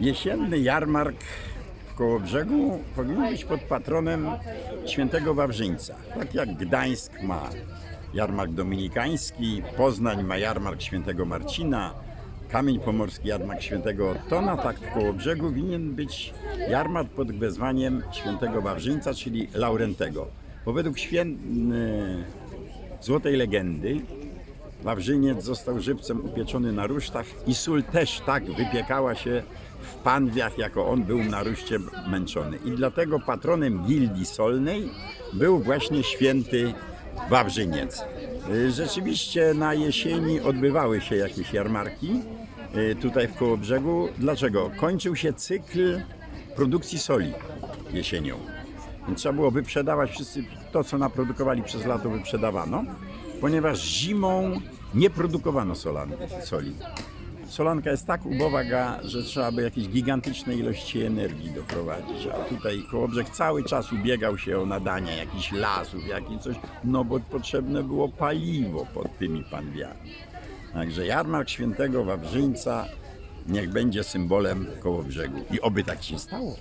Jesienny jarmark w Kołobrzegu powinien być pod patronem świętego Wawrzyńca. Tak jak Gdańsk ma jarmark dominikański, Poznań ma jarmark świętego Marcina, Kamień Pomorski jarmark świętego Ottona, tak w Kołobrzegu winien być jarmark pod wezwaniem świętego Wawrzyńca, czyli Laurentego. Bo według święty złotej legendy Wawrzyniec został żywcem upieczony na rusztach i sól też tak wypiekała się w panwiach, jako on był na ruszcie męczony. I dlatego patronem gildii solnej był właśnie święty Wawrzyniec. Y, Rzeczywiście na jesieni odbywały się jakieś jarmarki y, tutaj w Kołobrzegu. Dlaczego? Kończył się cykl produkcji soli jesienią. Trzeba było wyprzedawać wszyscy to, co naprodukowali przez lato, wyprzedawano, ponieważ zimą nie produkowano soli. Solanka jest tak uboga, że trzeba by jakieś gigantyczne ilości energii doprowadzić. A tutaj Kołobrzeg cały czas ubiegał się o nadania jakichś lasów, jakieś coś, no bo potrzebne było paliwo pod tymi panwiami. Także jarmark świętego Wawrzyńca niech będzie symbolem Kołobrzegu. I oby tak się stało.